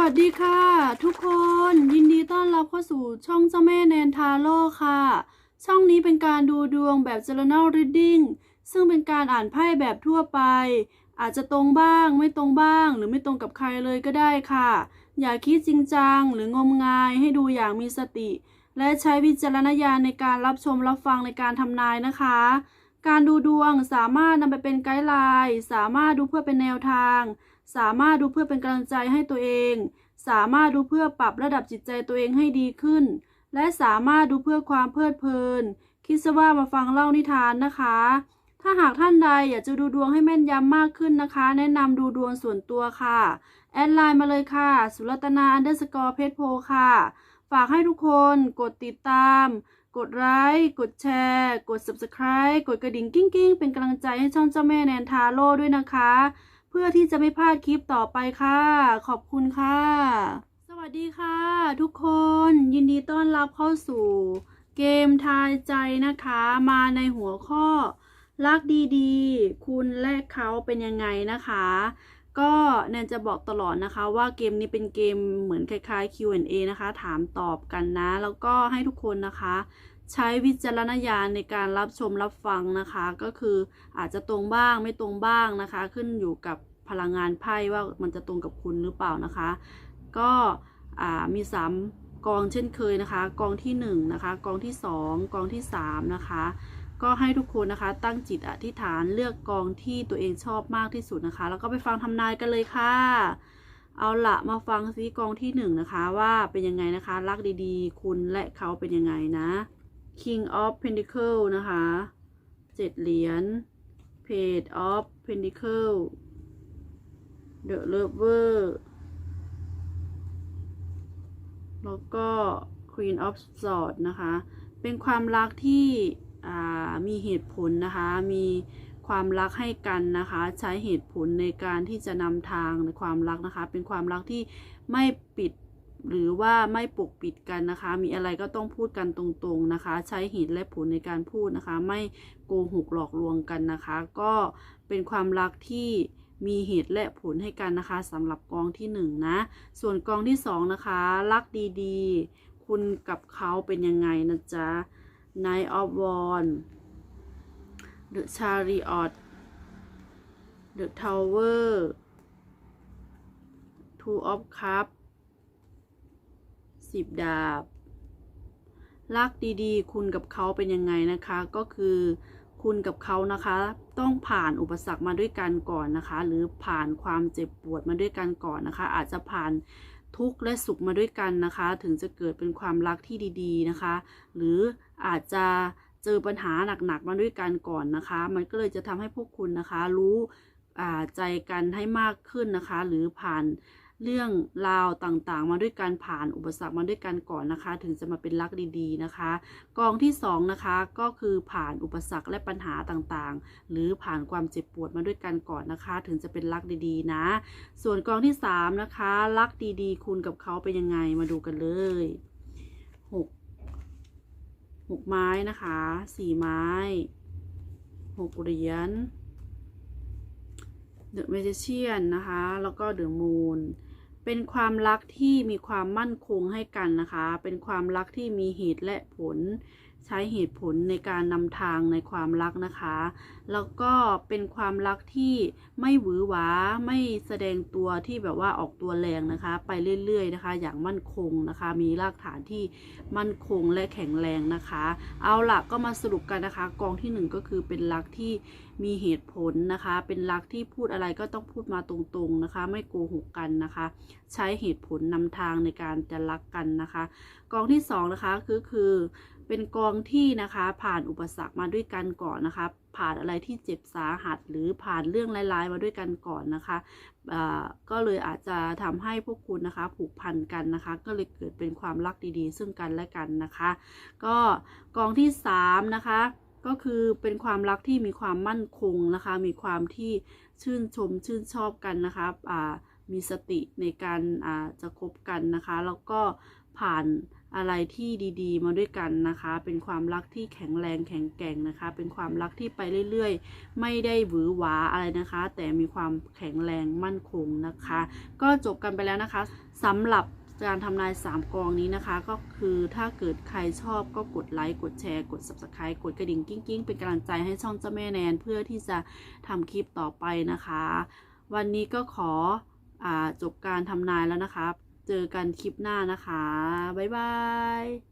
วัสดีค่ะ ทุกคนยินดีต้อนรับเข้าสู่ช่องเจ้าแม่แนนทาโร่ค่ะ ช่องนี้เป็นการดูดวงแบบ journal reading ซึ่งเป็นการอ่านไพ่แบบทั่วไป อาจจะตรงบ้างไม่ตรงบ้าง หรือไม่ตรงกับใครเลยก็ได้ค่ะ อย่าคิดจริงจังหรืองมงายให้ดูอย่างมีสติ และใช้วิจารณญาณในการรับชมรับฟังในการทำนายนะคะ การดูดวงสามารถนำไปเป็นไกด์ไลน์สามารถดูเพื่อเป็นแนวทาง สามารถดูเพื่อเป็นกำลังใจให้ตัวเอง สามารถดูเพื่อปรับระดับจิตใจตัวเองให้ดีขึ้น และสามารถดูเพื่อความเพลิดเพลิน คิดซะว่ามาฟังเล่านิทานนะคะ ถ้าหากท่านใดอยากจะดูดวงให้แม่นยำมากขึ้นนะคะ แนะนำดูดวงส่วนตัวค่ะ แอดไลน์มาเลยค่ะ สุรัตนาอันเดอร์สกอร์เพจโพค่ะ ฝากให้ทุกคนกดติดตามกดไลค์ กดแชร์ กด subscribe กดกระดิ่งกิ้งกิ้งๆเป็นกำลังใจให้ช่องเจ้าแม่แนนทาโร่ด้วยนะคะ เพื่อที่จะไม่พลาดคลิปต่อไปค่ะ ขอบคุณค่ะ สวัสดีค่ะ ทุกคนยินดีต้อนรับเข้าสู่ เกมทายใจนะคะ มาในหัวข้อ รักดีๆ คุณและเขาเป็นยังไงนะคะ ก็แนนจะบอกตลอดนะคะว่าเกมนี้เป็นเกมเหมือนคล้ายๆ Q&A นะคะ ถามตอบกันนะ แล้วก็ให้ทุกคนนะคะ ใช้วิจารณญาณในการรับชมรับฟังนะคะ ก็คืออาจจะตรงบ้างไม่ตรงบ้างนะคะ ขึ้นอยู่กับพลังงานไพ่ว่ามันจะตรงกับคุณหรือเปล่านะคะ ก็มีสามกองเช่นเคยนะคะ กองที่หนึ่งนะคะ กองที่สองกองที่สามนะคะ ก็ให้ทุกคนนะคะ ตั้งจิตอธิษฐานเลือกกองที่ตัวเองชอบมากที่สุดนะคะ แล้วก็ไปฟังทำนายกันเลยค่ะเอาละมาฟังซิกองที่หนึ่งนะคะ ว่าเป็นยังไงนะคะ รักดีๆ คุณและเขาเป็นยังไงนะ King of Pentacle นะคะเจ็ดเหรียญ Page of Pentacle The Lover แล้วก็ Queen of Swords นะคะ เป็นความรักที่มีเหตุผลนะคะ มีความรักให้กันนะคะ ใช้เหตุผลในการที่จะนำทางในความรักนะคะ เป็นความรักที่ไม่ปิด หรือว่าไม่ปกปิดกันนะคะ มีอะไรก็ต้องพูดกันตรงๆนะคะ ใช้เหตุและผลในการพูดนะคะ ไม่โกหกหลอกลวงกันนะคะ ก็เป็นความรักที่มีเหตุและผลให้กันนะคะสำหรับกองที่หนึ่งนะ ส่วนกองที่สองนะคะ รักดีๆ คุณกับเขาเป็นยังไงนะจ๊ะ Knight of Wands The Chariot The Tower Two of Cups สิบดาบ รักดีๆ คุณกับเขาเป็นยังไงนะคะ ก็คือคุณกับเขานะคะ ต้องผ่านอุปสรรคมาด้วยกันก่อนนะคะ หรือผ่านความเจ็บปวดมาด้วยกันก่อนนะคะ อาจจะผ่านทุกข์และสุขมาด้วยกันนะคะ ถึงจะเกิดเป็นความรักที่ดีๆนะคะ หรืออาจจะเจอปัญหาหนักๆมาด้วยกันก่อนนะคะ มันก็เลยจะทำให้พวกคุณนะคะ รู้ใจกันให้มากขึ้นนะคะ หรือผ่าน เรื่องราวต่างๆ มาด้วยกันผ่านอุปสรรคมาด้วยกันก่อนนะคะ ถึงจะมาเป็นรักดีๆนะคะ กองที่สองนะคะก็คือผ่านอุปสรรคและปัญหาต่างๆ หรือผ่านความเจ็บปวดมาด้วยกันก่อนนะคะ ถึงจะเป็นรักดีๆนะ ส่วนกองที่สามนะคะรักดีๆ คุณกับเขาเป็นยังไงมาดูกันเลยหกหกไม้นะคะสี่ไม้หกเหรียญเดอะเมจิเชียนนะคะ แล้วก็เดอะมูน เป็นความรักที่มีความมั่นคงให้กันนะคะ เป็นความรักที่มีเหตุและผล ใช้เหตุผลในการนำทางในความรักนะคะ แล้วก็เป็นความรักที่ไม่หวือหวาไม่แสดงตัวที่แบบว่าออกตัวแรงนะคะ ไปเรื่อยๆนะคะ อย่างมั่นคงนะคะ มีรากฐานที่มั่นคงและแข็งแรงนะคะ เอาล่ะก็มาสรุปกันนะคะ กองที่หนึ่งก็คือเป็นรักที่มีเหตุผลนะคะ เป็นรักที่พูดอะไรก็ต้องพูดมาตรงๆนะคะ ไม่โกหกกันนะคะ ใช้เหตุผลนำทางในการจะรักกันนะคะ กองที่สองนะคะคือคือ เป็นกองที่นะคะผ่านอุปสรรคมาด้วยกันก่อนนะคะ ผ่านอะไรที่เจ็บสาหัส หรือผ่านเรื่องร้ายๆมาด้วยกันก่อนนะคะก็เลยอาจจะทำให้พวกคุณนะคะผูกพันกันนะคะ ก็เลยเกิดเป็นความรักดีๆ ซึ่งกันและกันนะคะ ก็กองที่สามนะคะก็คือเป็นความรักที่มีความมั่นคงนะคะ มีความที่ชื่นชมชื่นชอบกันนะคะมีสติในการจะคบกันนะคะ แล้วก็ผ่าน อะไรที่ดีๆ มาด้วยกันนะคะ เป็นความรักที่แข็งแรงแข็งแกร่งนะคะ เป็นความรักที่ไปเรื่อยๆ ไม่ได้หวือหวาอะไรนะคะ แต่มีความแข็งแรงมั่นคงนะคะ ก็จบกันไปแล้วนะคะสำหรับการทำนาย 3 กองนี้นะคะ ก็คือถ้าเกิดใครชอบก็กดไลค์กดแชร์กด subscribe กดกระดิ่งกิ้งๆเป็นกำลังใจให้ช่องเจ้าแม่แนนเพื่อที่จะทำคลิปต่อไปนะคะ วันนี้ก็ขออจบการทำนายแล้วนะคะ เจอกันคลิปหน้านะคะ บ๊ายบาย